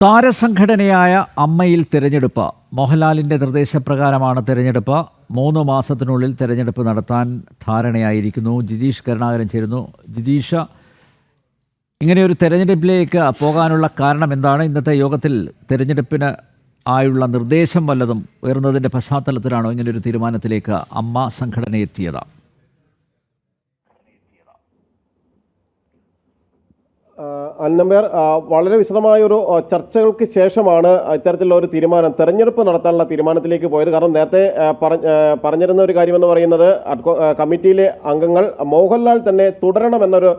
താരസംഘടനയായ അമ്മയിൽ തിരഞ്ഞെടുപ്പ്. മോഹൻലാലിന്റെ നിർദ്ദേശപ്രകാരമാണ് തിരഞ്ഞെടുപ്പ്. മൂന്ന് മാസത്തിനുള്ളിൽ തിരഞ്ഞെടുപ്പ് നടത്താൻ ധാരണയായിരിക്കുന്നു. ജിതീഷ് കരുണാകരൻ ചേരുന്നു. ജിതീഷ് ഇങ്ങനെയൊരു തെരഞ്ഞെടുപ്പിലേക്ക് പോകാനുള്ള കാരണം എന്താണ്? ഇന്നത്തെ യോഗത്തിൽ തിരഞ്ഞെടുപ്പിന് ആയുള്ള നിർദ്ദേശം വല്ലതും ഉയർന്നതിന്റെ പശ്ചാത്തലത്തിലാണോ ഇങ്ങനെയൊരു തീരുമാനത്തിലേക്ക് അമ്മ സംഘടന എത്തിയത് അന്നമ്പയർ വളരെ വിശദമായ ഒരു ചർച്ചകൾക്ക് ശേഷമാണ് ഇത്തരത്തിലുള്ള ഒരു തീരുമാനം തെരഞ്ഞെടുപ്പ് നടത്താനുള്ള തീരുമാനത്തിലേക്ക് പോയത്. കാരണം നേരത്തെ പറഞ്ഞിരുന്ന ഒരു കാര്യമെന്ന് പറയുന്നത് കമ്മിറ്റിയിലെ അംഗങ്ങൾ മോഹൻലാൽ തന്നെ തുടരണമെന്നൊരു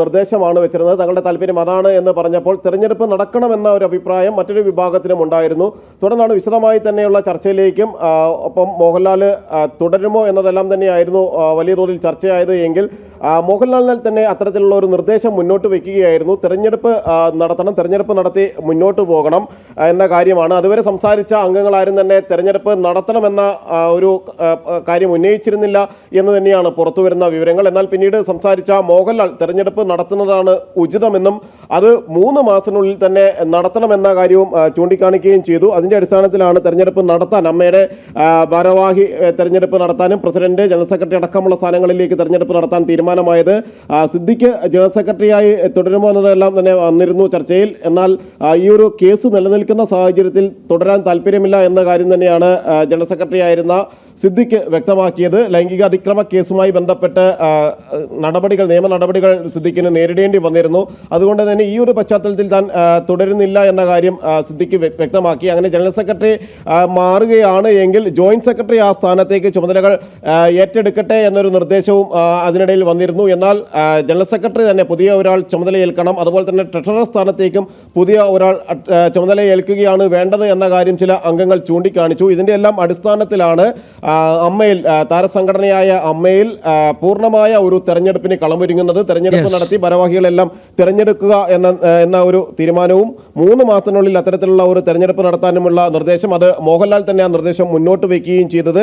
നിർദ്ദേശമാണ് വെച്ചിരുന്നത്. തങ്ങളുടെ താല്പര്യം അതാണ് എന്ന് പറഞ്ഞപ്പോൾ തെരഞ്ഞെടുപ്പ് നടക്കണമെന്ന ഒരു അഭിപ്രായം മറ്റൊരു വിഭാഗത്തിനും ഉണ്ടായിരുന്നു. തുടർന്നാണ് വിശദമായി തന്നെയുള്ള ചർച്ചയിലേക്കും ഒപ്പം മോഹൻലാൽ തുടരുമോ എന്നതെല്ലാം തന്നെയായിരുന്നു വലിയ തോതിൽ ചർച്ചയായത്. എങ്കിൽ മോഹൻലാലിനാൽ തന്നെ അത്തരത്തിലുള്ള ഒരു നിർദ്ദേശം മുന്നോട്ട് വയ്ക്കുകയായിരുന്നു തെരഞ്ഞെടുപ്പ് തിരഞ്ഞെടുപ്പ് നടത്തണം. തെരഞ്ഞെടുപ്പ് നടത്തി മുന്നോട്ട് പോകണം എന്ന കാര്യമാണ്. അതുവരെ സംസാരിച്ച അംഗങ്ങളാരും തന്നെ തെരഞ്ഞെടുപ്പ് നടത്തണമെന്ന ഒരു കാര്യം ഉന്നയിച്ചിരുന്നില്ല എന്ന് തന്നെയാണ് പുറത്തു വരുന്ന വിവരങ്ങൾ. എന്നാൽ പിന്നീട് സംസാരിച്ച മോഹൻലാൽ തെരഞ്ഞെടുപ്പ് നടത്തുന്നതാണ് ഉചിതമെന്നും അത് മൂന്ന് മാസത്തിനുള്ളിൽ തന്നെ നടത്തണമെന്ന കാര്യവും ചൂണ്ടിക്കാണിക്കുകയും ചെയ്തു. അതിന്റെ അടിസ്ഥാനത്തിലാണ് തെരഞ്ഞെടുപ്പ് നടത്താൻ അമ്മയുടെ ഭാരവാഹി തിരഞ്ഞെടുപ്പ് നടത്താനും പ്രസിഡന്റ് ജനറൽ സെക്രട്ടറി അടക്കമുള്ള സ്ഥാനങ്ങളിലേക്ക് തെരഞ്ഞെടുപ്പ് നടത്താൻ തീരുമാനമായത്. സിദ്ദിഖ് ജനറൽ സെക്രട്ടറിയായി തുടരുമോ എന്നതെല്ലാം തന്നെ വന്നിരുന്നു ചർച്ചയിൽ. എന്നാൽ ഈ ഒരു കേസ് നിലനിൽക്കുന്ന സാഹചര്യത്തിൽ തുടരാൻ താല്പര്യമില്ല എന്ന കാര്യം തന്നെയാണ് ജനറൽ സെക്രട്ടറി ആയിരുന്ന സിദ്ദിഖ് വ്യക്തമാക്കിയത്. ലൈംഗിക അതിക്രമ കേസുമായി ബന്ധപ്പെട്ട് നടപടികൾ നിയമ നടപടികൾ സിദ്ദിഖിന് നേരിടേണ്ടി വന്നിരുന്നു. അതുകൊണ്ട് തന്നെ ഈ ഒരു പശ്ചാത്തലത്തിൽ താൻ തുടരുന്നില്ല എന്ന കാര്യം സിദ്ദിഖ് വ്യക്തമാക്കി. അങ്ങനെ ജനറൽ സെക്രട്ടറി മാറുകയാണ് എങ്കിൽ ജോയിന്റ് സെക്രട്ടറി ആ സ്ഥാനത്തേക്ക് ചുമതലകൾ ഏറ്റെടുക്കട്ടെ എന്നൊരു നിർദ്ദേശവും അതിനിടയിൽ വന്നിരുന്നു. എന്നാൽ ജനറൽ സെക്രട്ടറി തന്നെ പുതിയ ഒരാൾ ചുമതലയേൽക്കണം. അതുപോലെ തന്നെ ട്രഷറർ സ്ഥാനത്തേക്കും പുതിയ ഒരാൾ ചുമതലയേൽക്കുകയാണ് വേണ്ടത് എന്ന കാര്യം ചില അംഗങ്ങൾ ചൂണ്ടിക്കാണിച്ചു. ഇതിന്റെ എല്ലാം അടിസ്ഥാനത്തിലാണ് അമ്മയിൽ താരസംഘടനയായ അമ്മയിൽ പൂർണമായ ഒരു തെരഞ്ഞെടുപ്പിന് കളമൊരുങ്ങുന്നത്. തെരഞ്ഞെടുപ്പ് നടത്തി ഭാരവാഹികളെല്ലാം തിരഞ്ഞെടുക്കുക എന്ന എന്ന ഒരു തീരുമാനവും മൂന്ന് മാസത്തിനുള്ളിൽ അത്തരത്തിലുള്ള ഒരു തെരഞ്ഞെടുപ്പ് നടത്താനുമുള്ള നിർദ്ദേശം അത് മോഹൻലാൽ തന്നെ ആ നിർദ്ദേശം മുന്നോട്ട് വയ്ക്കുകയും ചെയ്തത്.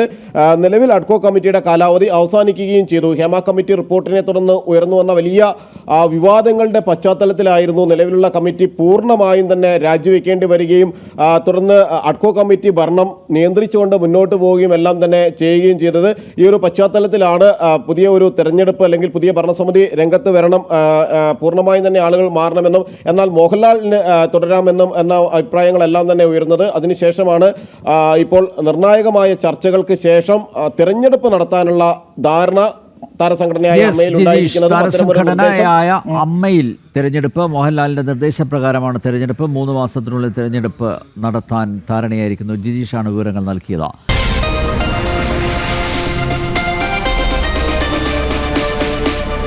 നിലവിൽ അഡ്കോ കമ്മിറ്റിയുടെ കാലാവധി അവസാനിക്കുകയും ചെയ്തു. ഹേമ കമ്മിറ്റി റിപ്പോർട്ടിനെ തുടർന്ന് ഉയർന്നു വന്ന വലിയ വിവാദങ്ങളുടെ പശ്ചാത്തലത്തിലായിരുന്നു. നിലവിലുള്ള കമ്മിറ്റി പൂർണമായും തന്നെ രാജിവെക്കേണ്ടി വരികയും തുടർന്ന് അഡ്കോ കമ്മിറ്റി ഭരണം നിയന്ത്രിച്ചുകൊണ്ട് മുന്നോട്ട് പോവുകയും എല്ലാം തന്നെ ചെയ്യുകയും ചെയ്തത്. ഈ ഒരു പശ്ചാത്തലത്തിലാണ് പുതിയ ഒരു തെരഞ്ഞെടുപ്പ് അല്ലെങ്കിൽ പുതിയ ഭരണസമിതി രംഗത്ത് വരണം പൂർണമായും തന്നെ ആളുകൾ മാറണമെന്നും എന്നാൽ മോഹൻലാലിന് തുടരാമെന്നും എന്ന അഭിപ്രായങ്ങളെല്ലാം തന്നെ ഉയർന്നത്. അതിനുശേഷമാണ് ഇപ്പോൾ നിർണായകമായ ചർച്ചകൾക്ക് ശേഷം തെരഞ്ഞെടുപ്പ് നടത്താനുള്ള ധാരണ താരസംഘടനയായ അമ്മയിൽ തിരഞ്ഞെടുപ്പ് മോഹൻലാലിന്റെ നിർദ്ദേശപ്രകാരമാണ് തിരഞ്ഞെടുപ്പ്. മൂന്ന് മാസത്തിനുള്ളിൽ തിരഞ്ഞെടുപ്പ് നടത്താൻ ധാരണയായിരിക്കുന്നു. ജിജീഷാണ് വിവരങ്ങൾ നൽകിയത്.